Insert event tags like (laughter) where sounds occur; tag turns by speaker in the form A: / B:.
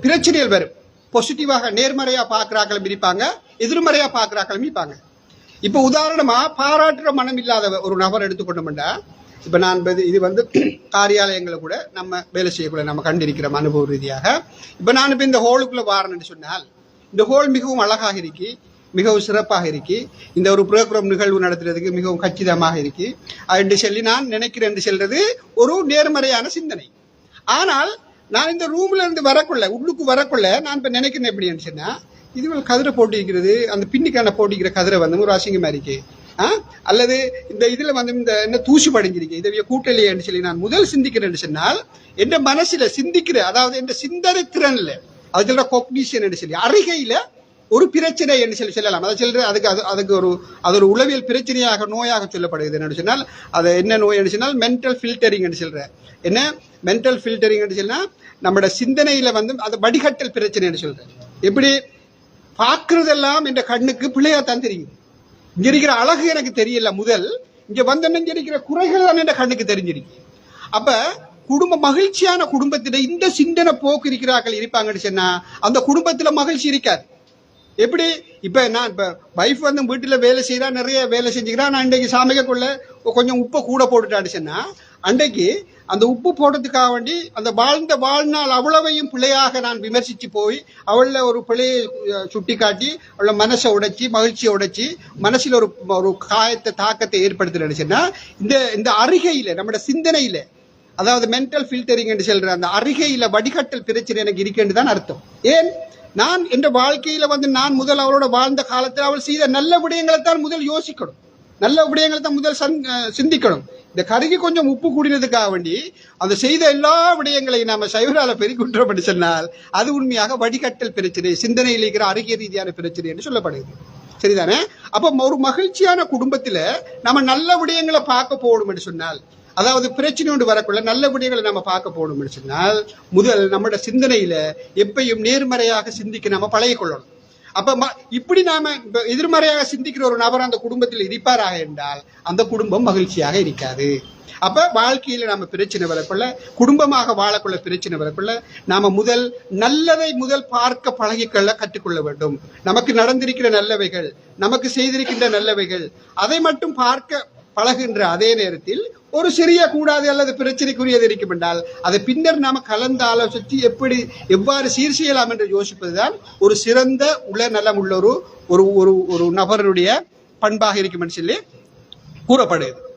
A: பிரச்சனைகள் வரும். பாசிட்டிவாக நேர்மறையா பார்க்குறாக்களும் இருப்பாங்க எதிர்மறையா பார்க்குறாக்களும் இருப்பாங்க இப்ப உதாரணமா பாராட்டுற மனம் இல்லாத ஒரு நபர் எடுத்துக்கொண்டோம்னா இப்ப நான் இது- இது வந்து (clears throat) காரியாலயங்களை கூட நம்ம வேலை செய்யக்கூட நம்ம கண்டிருக்கிறோம் அனுபவ ரீதியாக. இப்ப நான் இப்ப இந்த ஹோலுக்குள்ள வாரேன்னு சொன்னால் இந்த ஹோல் மிகவும் அழகாக இருக்கு மிகவும் சிறப்பாக இருக்கு. இந்த ஒரு ப்ரோக்ராம் நிகழ்வு நடத்துறதுக்கு மிகவும் கச்சிதமாக இருக்கு. என்று சொல்லி நான் நினைக்கிறேன் என்று சொல்றது ஒரு நேர்மறையான சிந்தனை. ஆனால் நான் இந்த ரூம்ல இருந்து வரக்குள்ள உள்ளுக்கு வரக்குள்ள நான் இப்ப நினைக்கிறேன் எப்படின்னு சொன்னால் இதுவரை கதிரை போட்டிருக்கிறது அந்த பின்னிக்கான போட்டிக்கிற கதிரை வந்து ஒரு அசிங்கமா இருக்கு. ஆ? அல்லது இந்த இதுல வந்து இந்த என்ன தூசி படிஞ்சிருக்கு இதை கூட்டலையேன்னு சொல்லி நான் முதல் சிந்திக்கிறேன்னு சொன்னால் என் மனசுல சிந்திக்கிற அதாவது என் சிந்தனை திறன்ல அது சொல்ற கொக்னிஷன் சொல்லி அறிகையில ஒரு பிரச்சனை என்று சொல்லி சொல்லலாம். அதை சொல்ற அதுக்கு அது அதுக்கு ஒரு அது ஒரு உளவியல் பிரச்சனையாக நோயாக சொல்லப்படுகிறது. என்று சொன்னால் அது என்ன நோய் என்று சொன்னால் மென்டல் ஃபில்டரிங் என்று சொல்ற. என்ன? மென்டல் ஃபில்டரிங்னு சொன்னால் நம்மளோட சிந்தனையில் வந்து அது வடிகட்டல் பிரச்சனை என்று எப்படி? பார்க்குறதெல்லாம் என்ற கண்ணுக்கு பிள்ளையாக தான் தெரியும். இங்கே இருக்கிற அழகு எனக்கு தெரியல முதல் இங்கே வந்தோன்னு இங்கே இருக்கிற குறைகள் தான் என்ற கண்ணுக்கு தெரிஞ்சிருக்கு. அப்போ குடும்ப மகிழ்ச்சியான குடும்பத்தில் இந்த சிந்தனை போக்கு இருக்கிறார்கள் இருப்பாங்கன்னு சொன்னால் அந்த குடும்பத்தில் மகிழ்ச்சி இருக்காது. எப்படி? இப்போ நான் இப்போ வைஃப் வந்து வீட்டில் வேலை செய்கிறா நிறைய வேலை செஞ்சுக்கிறா நான் இன்றைக்கு சமைக்கக்குள்ள கொஞ்சம் உப்பை கூட போட்டுட்டான்னு சொன்னால் அன்றைக்கு அந்த உப்பு போடுறதுக்காக வேண்டி அந்த வாழ்ந்த வாழ்நாள் அவ்வளவையும் பிழையாக நான் விமர்சித்து போய் அவளில் ஒரு பிழையை சுட்டி காட்டி அவள மனசை உடைச்சி மகிழ்ச்சியை உடைச்சி மனசில் ஒரு ஒரு காயத்தை தாக்கத்தை ஏற்படுத்துறேன்னு சொன்னால் இந்த இந்த அருகையில் நம்மளோட சிந்தனையில் அதாவது மென்டல் ஃபில்டரிங் என்று சொல்கிற அந்த அருகையில் வடிகட்டல் பிரச்சனை எனக்கு இருக்குன்னு தான் அர்த்தம். ஏன்? நான் என்ற வாழ்க்கையில் வந்து நான் முதல் அவளோட வாழ்ந்த காலத்தில் அவள் செய்த நல்ல விடயங்களை தான் முதல் யோசிக்கணும். நல்ல விடயங்களை தான் முதல் சந்- சிந்திக்கணும். இந்த கருகி கொஞ்சம் உப்பு கூடினதுக்காக வேண்டி அந்த செய்த எல்லா விடயங்களையும் நம்ம சைவரால பெருக்குற்றோம் என்று சொன்னால் அது உண்மையாக வடிகட்டல் பிரச்சனை சிந்தனையில் இருக்கிற அருகே ரீதியான பிரச்சனை என்று சொல்லப்படுது சரிதானே? அப்ப ஒரு மகிழ்ச்சியான குடும்பத்துல நம்ம நல்ல விடயங்களை பார்க்க போகணும் என்று சொன்னால் அதாவது பிரச்சனை ஒன்று வரக்குள்ள நல்ல விடயங்களை நம்ம பார்க்க போகணும் என்று சொன்னால் முதல் நம்மளோட சிந்தனையில எப்பையும் நேர்மறையாக சிந்திக்க நம்ம பழகிக்கொள்ளணும். அப்ப ம- இப்படி நாம எதிர்மறையாக சிந்திக்கிற ஒரு நபர் அந்த குடும்பத்தில் இருப்பாராக என்றால் அந்த குடும்பம் மகிழ்ச்சியாக இருக்காது. அப்ப வாழ்க்கையில நாம பிரச்சனை வரக்குள்ள குடும்பமாக வாழக்குள்ள பிரச்சனை வரக்குள்ள நாம முதல் நல்லதை முதல் பார்க்க பழகிக்கொள்ள கற்றுக்கொள்ள வேண்டும். நமக்கு நடந்திருக்கிற நல்லவைகள் நமக்கு செய்திருக்கின்ற நல்லவைகள் அதை மட்டும் பார்க்க பழகுகின்ற அதே நேரத்தில் ஒரு சிறிய கூடாது அல்லது பிரச்சனைக்குரியது இருக்கும் என்றால் அதை பின்னர் நாம கலந்து ஆலோசித்து எப்படி எவ்வாறு சீர் செய்யலாம் என்று யோசிப்பதுதான் ஒரு சிறந்த உள நலம் உள்ள ஒரு ஒரு ஒரு ஒரு நபருடைய பண்பாக இருக்கும் என்று சொல்லி கூறப்படுது